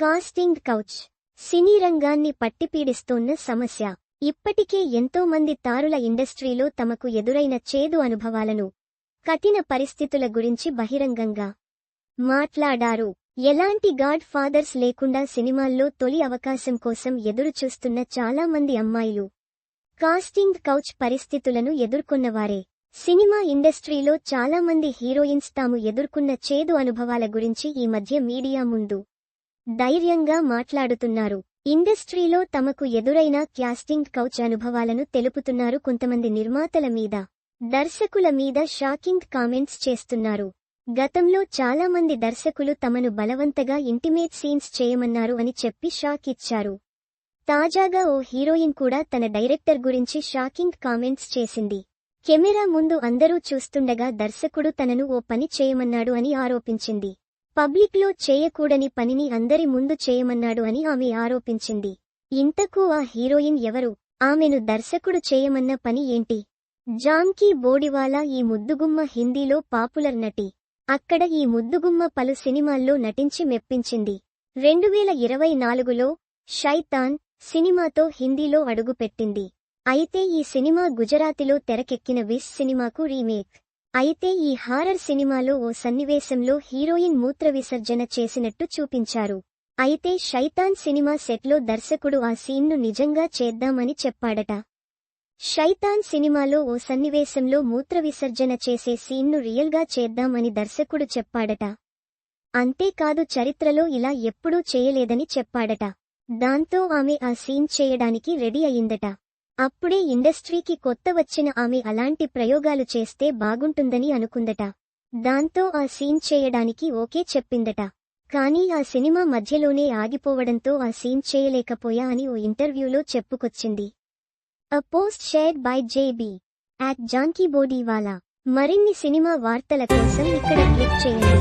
Casting couch. సినీ రంగాన్ని పట్టిపీడిస్తోన్న సమస్య. ఇప్పటికే ఎంతో మంది తారుల ఇండస్ట్రీలో తమకు ఎదురైన చేదు అనుభవాలను. కఠిన పరిస్థితుల గురించి బహిరంగంగా. మాట్లాడారు. ఎలాంటి గాడ్ ఫాదర్స్ లేకుండా సినిమాల్లో తొలి అవకాశం కోసం ఎదురుచూస్తున్న చాలా మంది అమ్మాయిలు. కాస్టింగ్ కౌచ్ పరిస్థితులను ఎదుర్కొన్నవారే. సినిమా ఇండస్ట్రీలో చాలా మంది హీరోయిన్స్ తాము ఎదుర్కొన్న చేదు అనుభవాల గురించి ఈ మధ్య మీడియా ముందు. ధైర్యంగా మాట్లాడుతున్నారు. ఇండస్ట్రీలో తమకు ఎదురైన క్యాస్టింగ్ కౌచ్ అనుభవాలను తెలుపుతున్నారు కొంతమంది నిర్మాతల మీద. దర్శకుల మీద షాకింగ్ కామెంట్స్ చేస్తున్నారు. గతంలో చాలా మంది దర్శకులు తమను బలవంతగా ఇంటిమేట్ సీన్స్ చేయమన్నారు అని చెప్పి షాక్ ఇచ్చారు. తాజాగా ఓ హీరోయిన్ కూడా తన డైరెక్టర్ గురించి షాకింగ్ కామెంట్స్ చేసింది. కెమెరా ముందు అందరూ చూస్తుండగా దర్శకుడు తనను ఓ పని చేయమన్నాడు అని ఆరోపించింది. పబ్లిక్లో చేయకూడని పనిని అందరి ముందు చేయమన్నాడు అని ఆమె ఆరోపించింది. ఇంతకు ఆ హీరోయిన్ ఎవరు? ఆమెను దర్శకుడు చేయమన్న పని ఏంటి? జాంకీ బోడివాలా ఈ ముద్దుగుమ్మ హిందీలో పాపులర్ నటి. అక్కడ ఈ ముద్దుగుమ్మ పలు సినిమాల్లో నటించి మెప్పించింది. రెండువేల ఇరవై నాలుగులో షైతాన్ సినిమాతో హిందీలో అడుగుపెట్టింది. అయితే ఈ సినిమా గుజరాతీలో తెరకెక్కిన విస్ సినిమాకు రీమేక్. అయితే ఈ హారర్ సినిమాలో ఓ సన్నివేశంలో హీరోయిన్ మూత్ర విసర్జన చేసినట్టు చూపించారు. అయితే షైతాన్ సినిమా సెట్లో దర్శకుడు ఆ సీన్ను నిజంగా చేద్దామని చెప్పాడట. షైతాన్ సినిమాలో ఓ సన్నివేశంలో మూత్ర విసర్జన చేసే సీన్ను రియల్గా చేద్దామని దర్శకుడు చెప్పాడట. అంతేకాదు చరిత్రలో ఇలా ఎప్పుడూ చేయలేదని చెప్పాడట. దాంతో ఆమె ఆ సీన్ చేయడానికి రెడీ అయిందట. అప్పుడే ఇండస్ట్రీకి కొత్త వచ్చిన ఆమె అలాంటి ప్రయోగాలు చేస్తే బాగుంటుందని అనుకుందట. దాంతో ఆ సీన్ చేయడానికి ఓకే చెప్పిందట. కానీ ఆ సినిమా మధ్యలోనే ఆగిపోవడంతో ఆ సీన్ చేయలేకపోయా అని ఓ ఇంటర్వ్యూలో చెప్పుకొచ్చింది. A post shared by JB at Janki Bodiwala మరిన్ని సినిమా వార్తల కోసం ఇక్కడ క్లిక్ చేయండి.